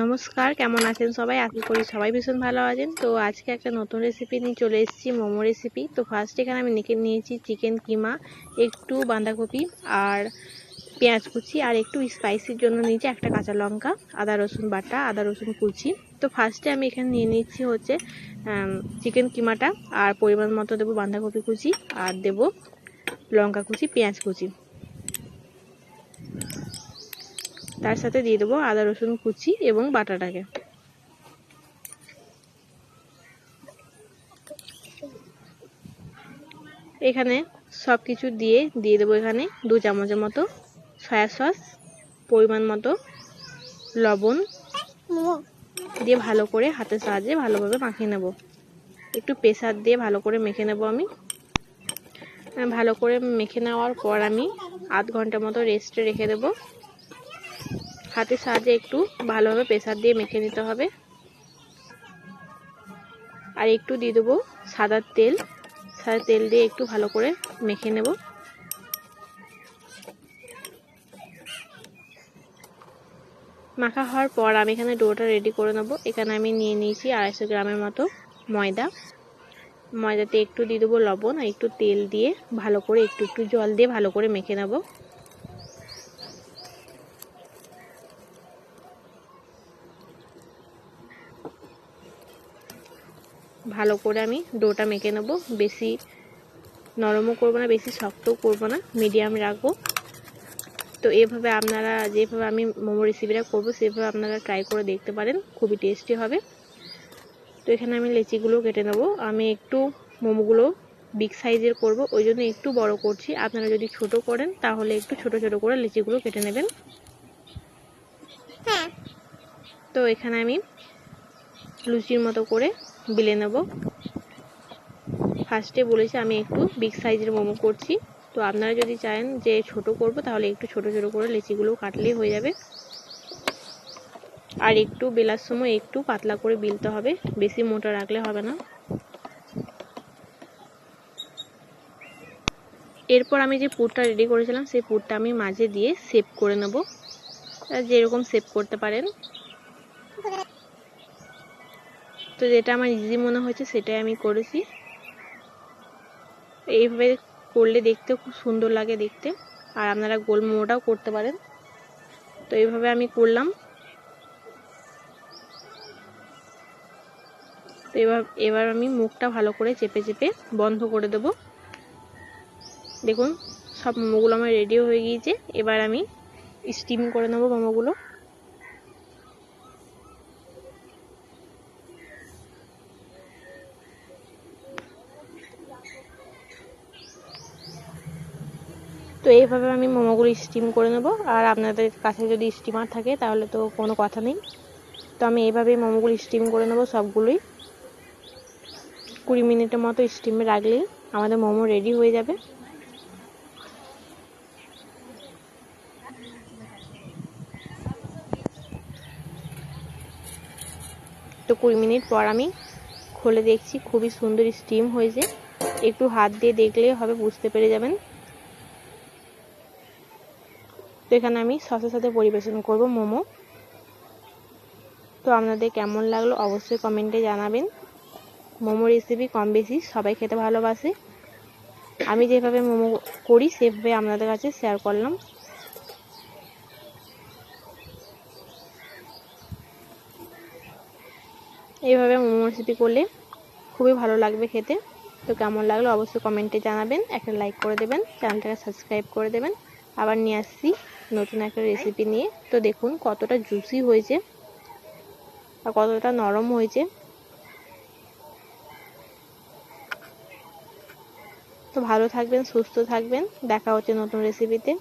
নমস্কার, কেমন আছেন সবাই? আশা করি সবাই ভীষণ ভালো আছেন। তো আজকে একটা নতুন রেসিপি নিয়ে চলে এসেছি, মোমো রেসিপি তো ফার্স্ট এখানে আমি নিকে নিয়েছি চিকেন কিমা, একটু বাঁধাকপি আর পেঁয়াজ কুচি আর একটু স্পাইসির জন্য নিয়েছি একটা কাঁচা লঙ্কা, আদা, রসুন বাটা, আদা, রসুন কুচি। তো ফার্স্টে আমি এখানে নিয়ে নিচ্ছি হচ্ছে চিকেন কিমাটা আর পরিমাণ মতো দেবো বাঁধাকপি কুচি আর দেব লঙ্কা কুচি, পেঁয়াজ কুচি। তার সাথে দিয়ে দেবো আদা, রসুন কুচি এবং বাটাটাকে। এখানে সব কিছু দিয়ে দিয়ে দেবো এখানে দু চামচের মতো সয়া সস পরিমাণ মতো লবণ দিয়ে ভালো করে হাতের সাহায্যে ভালোভাবে মাখিয়ে নেব। একটু প্রেসার দিয়ে ভালো করে মেখে নেব আমি। ভালো করে মেখে নেওয়ার পর আমি আধ ঘণ্টা মতো রেস্টে রেখে দেবো। হাতের সাহায্যে একটু ভালোভাবে প্রেসার দিয়ে মেখে নিতে হবে। আর একটু দিয়ে দেবো সাদা তেল। সাদা তেল দিয়ে একটু ভালো করে মেখে নেব। মাখা হওয়ার পর আমি এখানে ডোটা রেডি করে নেব। এখানে আমি নিয়ে নিয়েছি আড়াইশো গ্রামের মতো ময়দা। ময়দাতে একটু দিয়ে দেবো লবণ আর একটু তেল দিয়ে ভালো করে, একটু একটু জল দিয়ে ভালো করে মেখে নেব। ভালো করে আমি ডোটা মেখে নেব। বেশি নরমও করব না বেশি শক্তও করব না মিডিয়াম রাখব। তো এভাবে আপনারা যেভাবে আমি মোমো রেসিপিটা করব সেভাবে আপনারা ট্রাই করে দেখতে পারেন খুবই টেস্টি হবে। তো এখানে আমি লেচিগুলো কেটে নেব। আমি একটু মোমোগুলো বিগ সাইজের করব ওই জন্য একটু বড় করছি। আপনারা যদি ছোট করেন তাহলে একটু ছোট ছোট করে লেচিগুলো কেটে নেবেন। হ্যাঁ। তো এখানে আমি লুচির মতো করে বিলে নেব। ফার্স্টে বলেছি আমি একটু বিগ সাইজের মোমো করছি। তো আপনারা যদি চান যে ছোট করব, তাহলে একটু ছোট ছোট করে লেচিগুলো কাটলেই হয়ে যাবে। আর একটু বেলার সময় একটু পাতলা করে বিলতে হবে, বেশি মোটা রাখলে হবে না। এরপর আমি যে পুরটা রেডি করেছিলাম, সেই পুরটা আমি মাঝে দিয়ে সেভ করে নেব। যেরকম সেভ করতে পারেন। তো যেটা আমার ইজি মনে হয়েছে, সেটাই আমি করেছি। এইভাবে করলে দেখতে খুব সুন্দর লাগে দেখতে। আর আপনারা গোল মোমোটাও করতে পারেন। তো এইভাবে আমি করলাম। তো এবার এবার আমি মুখটা ভালো করে চেপে চেপে বন্ধ করে দেব। দেখুন, সব মোমোগুলো আমার রেডিও হয়ে গিয়েছে। এবার আমি স্টিম করে নেব মোমোগুলো। এইভাবে আমি মোমোগুলো স্টিম করে নেব। আর আপনাদের কাছে যদি স্টিমার থাকে, তাহলে তো কোনো কথা নেই। তো আমি এইভাবেই মোমোগুলো স্টিম করে নেব সবগুলোই। কুড়ি মিনিটের মতো স্টিমে রাখলেই আমাদের মোমো রেডি হয়ে যাবে। তো কুড়ি মিনিট পর আমি খুলে দেখছি, খুবই সুন্দর স্টিম হয়েছে। একটু হাত দিয়ে দেখলে হবে, বুঝতে পেরে যাবেন তো এখানে আমি সসের সাথে পরিবেশন করব মোমো। তো আপনাদের কেমন লাগল অবশ্যই কমেন্টে জানাবেন। মোমো রেসিপি কম বেশি, সবাই খেতে ভালোবাসে। আমি যেভাবে মোমো করি, সেভাবে আপনাদের কাছে শেয়ার করলাম। এইভাবে মোমো রেসিপি করলে খুবই ভালো লাগবে খেতে। তো কেমন লাগল অবশ্যই কমেন্টে জানাবেন। একটা লাইক করে দেবেন চ্যানেলটাকে সাবস্ক্রাইব করে দেবেন। আবার নিয়ে আসছি। নতুন একটা রেসিপি নিয়ে। তো দেখুন কতটা জুসি হয়েছে আর কতটা নরম হয়েছে। তো ভালো থাকবেন, সুস্থ থাকবেন। দেখা হচ্ছে নতুন রেসিপিতে